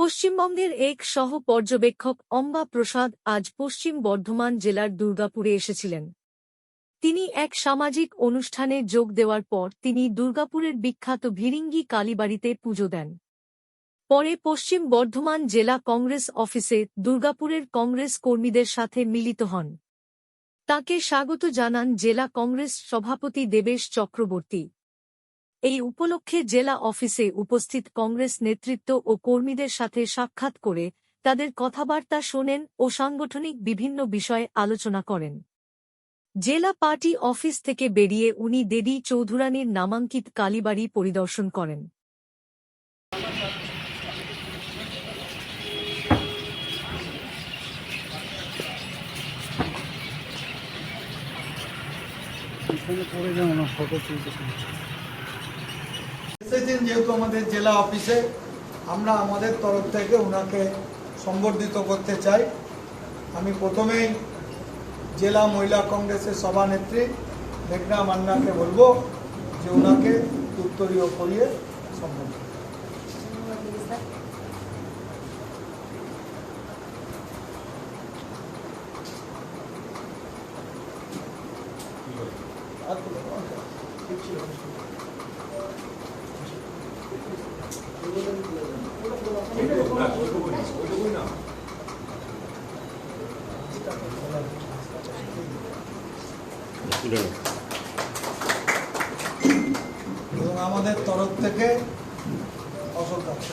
পশ্চিমবঙ্গের এক সহ পর্যবেক্ষক অম্বা প্রসাদ আজ পশ্চিম বর্ধমান জেলার দুর্গাপুরে এসেছিলেন। তিনি এক সামাজিক অনুষ্ঠানে যোগ দেওয়ার পর তিনি দুর্গাপুরের বিখ্যাত ভিরিঙ্গি কালীবাড়িতে পুজো দেন। পরে পশ্চিম বর্ধমান জেলা কংগ্রেস অফিসে দুর্গাপুরের কংগ্রেস কর্মীদের সাথে মিলিত হন। তাকে স্বাগত জানান জেলা কংগ্রেস সভাপতি দেবেশ চক্রবর্তী। এই উপলক্ষে জেলা অফিসে উপস্থিত কংগ্রেস নেতৃত্ব ও কর্মীদের সাথে সাক্ষাৎ করে তাদের কথাবার্তা শোনেন ও সাংগঠনিক বিভিন্ন বিষয়ে আলোচনা করেন। জেলা পার্টি অফিস থেকে বেরিয়ে উনি দেবী চৌধুরানীর নামাঙ্কিত কালীবাড়ি পরিদর্শন করেন। ফটো তুলতে। এসেছেন যেহেতু আমাদের জেলা অফিসে আমরা আমাদের তরফ থেকে ওনাকে সম্বর্ধিত করতে চাই। আমি প্রথমেই জেলা মহিলা কংগ্রেসের সভানেত্রী মেঘনা মান্নাকে বলব যে ওনাকে উত্তরীয় করিয়ে সম্বোধন এবং আমাদের তরফ থেকে অশোক দাস।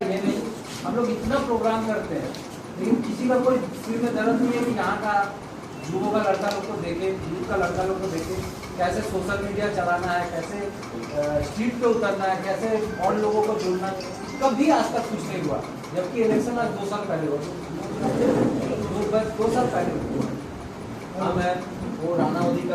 ये नहीं हम लोग इतना प्रोग्राम करते हैं लेकिन किसी का कोई सिर में दर्द नहीं है कि यहाँ का युवों का लड़का लोग को देखे यूथ का लड़का लोग को देखे, कैसे सोशल मीडिया चलाना है, कैसे स्ट्रीट पे उतरना है, कैसे और लोगों को जुड़ना कभी आज तक कुछ नहीं हुआ, जबकि इलेक्शन आज दो साल पहले हुआ। दो साल पहले हुआ। हम है, वो राणा अधिकारी